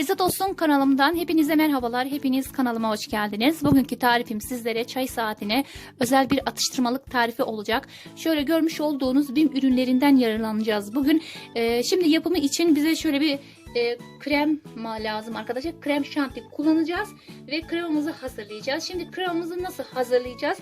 Lezzet Olsun kanalımdan hepinize merhabalar. Hepiniz kanalıma hoş geldiniz. Bugünkü tarifim sizlere çay saatine özel bir atıştırmalık tarifi olacak. Şöyle görmüş olduğunuz BİM ürünlerinden yararlanacağız. Bugün e, şimdi yapımı için bize şöyle bir e, krem lazım arkadaşlar. Krem şanti kullanacağız ve kremamızı hazırlayacağız. Şimdi kremamızı nasıl hazırlayacağız?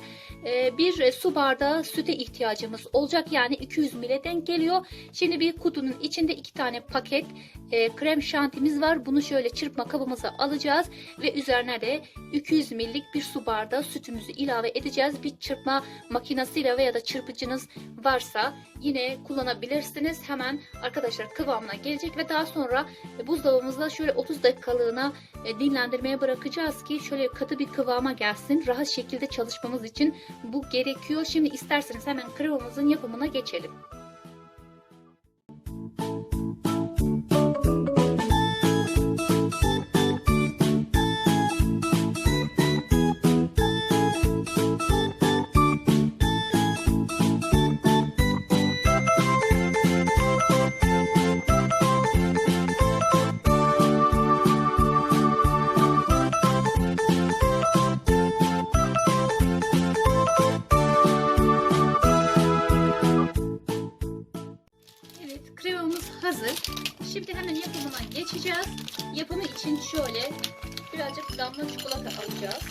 E, bir e, su bardağı süte ihtiyacımız olacak. Yani 200 ml denk geliyor. Şimdi bir kutunun içinde iki tane paket e, krem şantimiz var. Bunu şöyle çırpma kabımıza alacağız ve üzerine de 200 ml'lik bir su bardağı sütümüzü ilave edeceğiz. Bir çırpma makinesiyle veya da çırpıcınız varsa yine kullanabilirsiniz. Hemen arkadaşlar kıvamına gelecek ve daha sonra buzdolabımızda şöyle 30 dakikalığına e, dinlendirmeye bırakacağız ki şöyle katı bir kıvama gelsin. Rahat şekilde çalışmamız için bu gerekiyor. Şimdi isterseniz hemen kremamızın yapımına geçelim. Geçeceğiz. Yapımı için şöyle birazcık damla çikolata alacağız.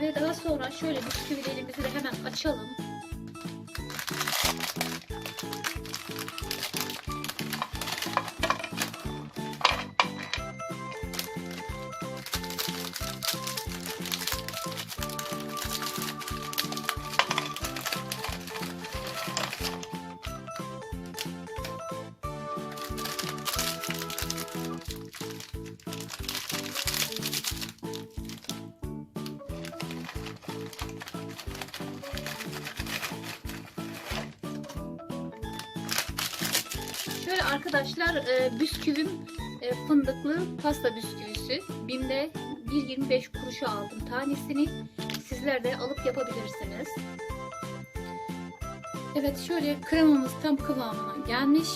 Ve daha sonra şöyle bisküvilerimizi de hemen açalım. Şöyle arkadaşlar e, bisküvim e, fındıklı pasta bisküvisi. Bim'de 1.25 kuruşa aldım tanesini. Sizler de alıp yapabilirsiniz. Evet şöyle kremamız tam kıvamına gelmiş.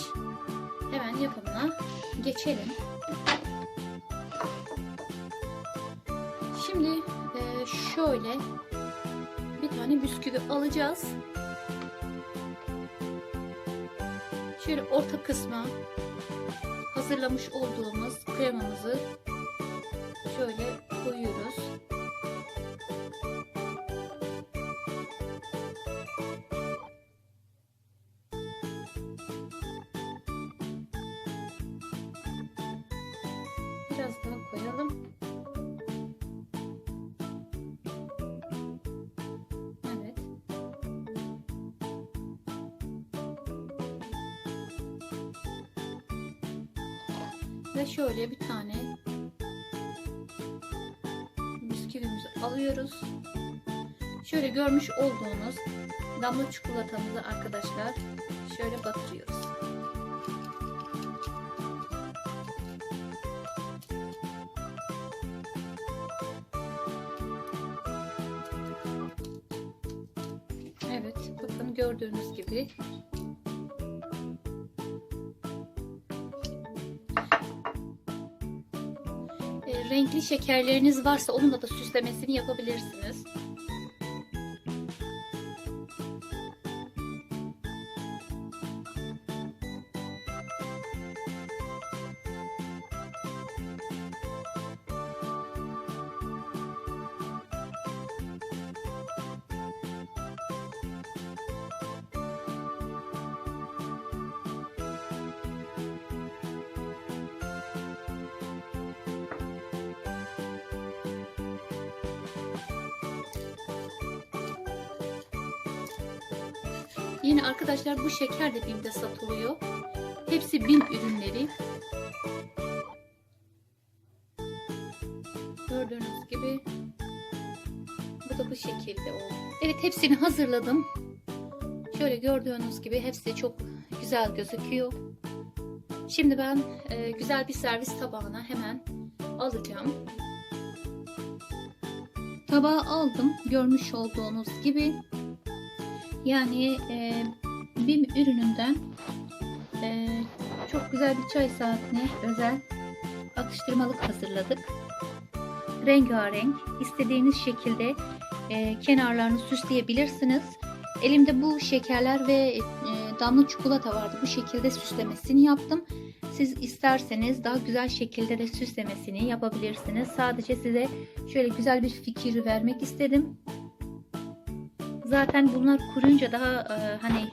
Hemen yapımına geçelim. Şimdi e, şöyle bir tane bisküvi alacağız. Şöyle orta kısma hazırlamış olduğumuz kremamızı şöyle koyuyoruz. Biraz daha koyalım. Ve şöyle bir tane bisküvimizi alıyoruz. Şöyle görmüş olduğunuz damla çikolatamızı arkadaşlar şöyle batırıyoruz. Evet, bakın gördüğünüz gibi renkli şekerleriniz varsa onunla da süslemesini yapabilirsiniz. Yine arkadaşlar bu şeker de BİM'de satılıyor. Hepsi BİM ürünleri. Gördüğünüz gibi bu da bu şekilde oldu. Evet hepsini hazırladım. Şöyle gördüğünüz gibi hepsi çok güzel gözüküyor. Şimdi ben e, güzel bir servis tabağına hemen alacağım. Tabağı aldım. Görmüş olduğunuz gibi Yani e, BİM ürününden e, çok güzel bir çay saatine özel atıştırmalık hazırladık. Rengarenk, istediğiniz şekilde e, kenarlarını süsleyebilirsiniz. Elimde bu şekerler ve e, damla çikolata vardı. Bu şekilde süslemesini yaptım. Siz isterseniz daha güzel şekilde de süslemesini yapabilirsiniz. Sadece size şöyle güzel bir fikir vermek istedim. Zaten bunlar kuruyunca daha e, hani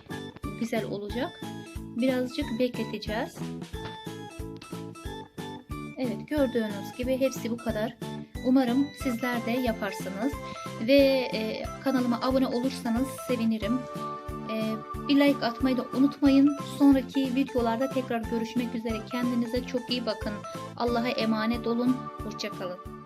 güzel olacak. Birazcık bekleteceğiz. Evet gördüğünüz gibi hepsi bu kadar. Umarım sizler de yaparsınız. Ve e, kanalıma abone olursanız sevinirim. E, bir like atmayı da unutmayın. Sonraki videolarda tekrar görüşmek üzere. Kendinize çok iyi bakın. Allah'a emanet olun. Hoşçakalın.